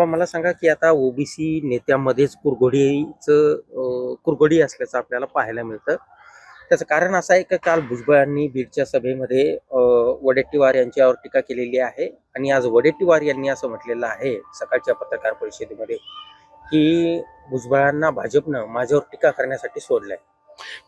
बाबा मला सांगा की आता ओबीसी नेत्यामध्येच कुरघोडीचं कुरघोडी असल्याचं आपल्याला पाहायला मिळतं. त्याचं कारण असं आहे की काल भुजबळ यांनी बीडच्या सभेमध्ये वडेट्टीवार यांच्यावर टीका केलेली आहे. आणि आज वडेट्टीवार यांनी असं म्हटलेलं आहे सकाळच्या पत्रकार परिषदेमध्ये की भुजबळांना भाजपनं माझ्यावर टीका करण्यासाठी सोडलंय.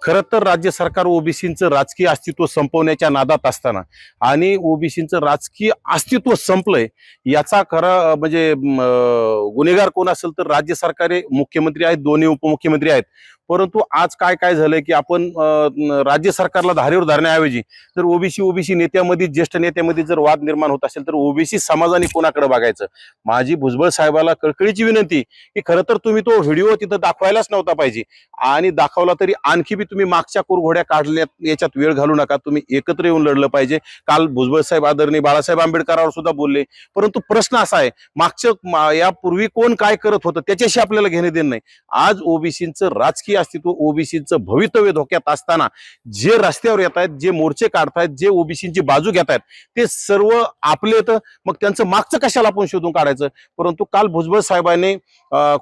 खरं तर राज्य सरकार ओबीसींचं राजकीय अस्तित्व संपवण्याच्या नादात असताना आणि ओबीसींचं राजकीय अस्तित्व संपलंय याचा खरा म्हणजे गुन्हेगार कोण असेल तर राज्य सरकारे मुख्यमंत्री आहेत दोन्ही उपमुख्यमंत्री आहेत. परंतु आज काय काय झालंय की आपण राज्य सरकारला धारेवर धरण्याऐवजी जर ओबीसी ओबीसी नेत्यामध्ये ज्येष्ठ नेत्यामध्ये जर वाद निर्माण होत असेल तर ओबीसी समाजाने कोणाकडे बघायचं? माझी भुजबळ साहेबाला कळकळीची विनंती की खरं तर तुम्ही तो व्हिडिओ तिथं दाखवायलाच नव्हता पाहिजे. आणि दाखवला तरी आणखी बी तुम्ही मागच्या कुरघोड्या काढल्यात याच्यात वेळ घालू नका. तुम्ही एकत्र येऊन लढलं पाहिजे. काल भुजबळ साहेब आदरणीय बाळासाहेब आंबेडकरांवर सुद्धा बोलले. परंतु प्रश्न असा आहे मागच्या मा- यापूर्वी कोण काय करत होतं? त्याच्याशी आपल्याला घेणे देणं नाही. आज ओबीसीचं राजकीय अस्तित्व ओबीसीचं भवितव्य धोक्यात असताना जे रस्त्यावर येत आहेत जे मोर्चे काढतायत जे ओबीसीची बाजू घेत आहेत ते सर्व आपले तर मग त्यांचं मागचं कशाला आपण शोधून काढायचं? परंतु काल भुजबळ साहेबांनी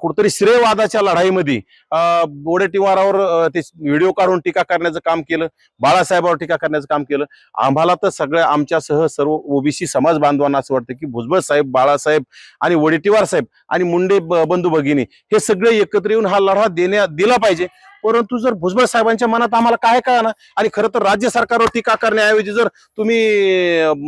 कुठतरी श्रेयवादाच्या लढाईमध्ये अं, बोडेटिवारावर ते व्हिडिओ काढून टीका करण्याचं काम केलं बाळासाहेबावर टीका करण्याचं काम केलं. आम्हाला तर सगळ्या आमच्यासह सर्व ओबीसी समाज बांधवांना असं वाटतं की भुजबळ साहेब बाळासाहेब आणि वडेटीवार साहेब आणि मुंडे ब- बंधू भगिनी हे सगळे एकत्र येऊन हा लढा देण्या दिला पाहिजे. परंतु जर भुजबळ साहेबांच्या मनात आम्हाला काय कळणार आणि खरं तर राज्य सरकारवर टीका करण्याऐवजी जर तुम्ही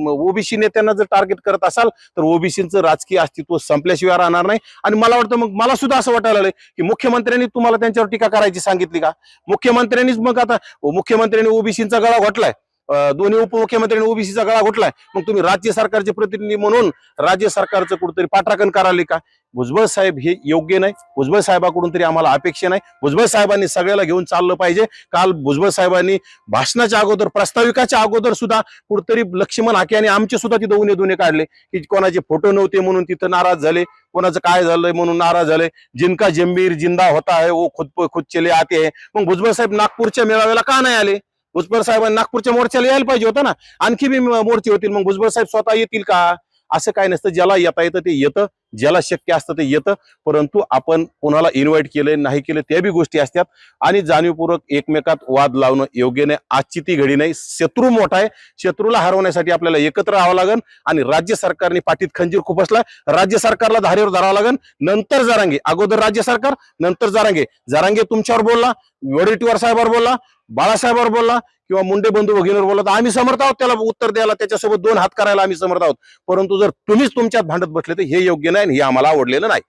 ओबीसी नेत्यांना जर टार्गेट करत असाल तर ओबीसीचं राजकीय अस्तित्व संपल्याशिवाय राहणार नाही. आणि मला वाटतं मग मला सुद्धा असं वाटायला लागलंय की मुख्यमंत्र्यांनी तुम्हाला त्यांच्यावर टीका करायची सांगितली का? मुख्यमंत्र्यांनीच मग आता मुख्यमंत्र्यांनी ओबीसीचा गळा घोटलाय. दोन्ही उपमुख्यमंत्र्यांनी ओबीसीचा गळा घोटलाय. मग तुम्ही राज्य सरकारचे प्रतिनिधी म्हणून राज्य सरकारचं कुठतरी पाठराखण कराले का? भुजबळ साहेब हे योग्य नाही. भुजबळ साहेबाकडून तरी आम्हाला अपेक्षा नाही. भुजबळ साहेबांनी सगळ्याला घेऊन चाललं पाहिजे. काल भुजबळ साहेबांनी भाषणाच्या अगोदर प्रस्ताविकाच्या अगोदर सुद्धा कुठतरी लक्ष्मण हाके आणि आमचे सुद्धा तिथं उन्हे दुने काढले की कोणाचे फोटो नव्हते म्हणून तिथं नाराज झाले. कोणाचं काय झालंय म्हणून नाराज झाले. जिनका जंबीर जिंदा होता है वो खुद खुद चले आते आहे मग भुजबळ साहेब नागपूरच्या मेळाव्याला का नाही आले? भुजबळ साहेबांनी नागपूरच्या मोर्चाला यायला पाहिजे होतं ना. आणखी बी मोर्चे होतील मग भुजबळ साहेब स्वतः येतील का? असं काय नसतं ज्याला येता येतं ते येतं ज्याला शक्य असतं ते येतं. परंतु आपण कोणाला इन्व्हाइट केलंय नाही केले त्या बी गोष्टी असतात. आणि जाणीवपूर्वक एकमेकात वाद लावणं योग्य नाही. आजची ती घडी नाही. शत्रू मोठा आहे. शत्रूला हरवण्यासाठी आपल्याला एकत्र राहावं लागेल आणि राज्य सरकारने पाठीत खंजीर खुपसला राज्य सरकारला धारेवर धरावं लागेल नंतर जरांगे. अगोदर राज्य सरकार नंतर जारांगे. जरांगे तुमच्यावर बोलला वडेट्टीवार साहेबांवर बोलला बाळासाहेबावर बोलला किंवा मुंडे बंधू भगिनीवर बोलला तर आम्ही समर्थ आहोत. त्याला उत्तर द्यायला त्याच्यासोबत दोन हात करायला आम्ही समर्थ आहोत. परंतु जर तुम्हीच तुमच्यात भांडत बसले तर हे योग्य नाही आणि हे आम्हाला आवडलेलं नाही.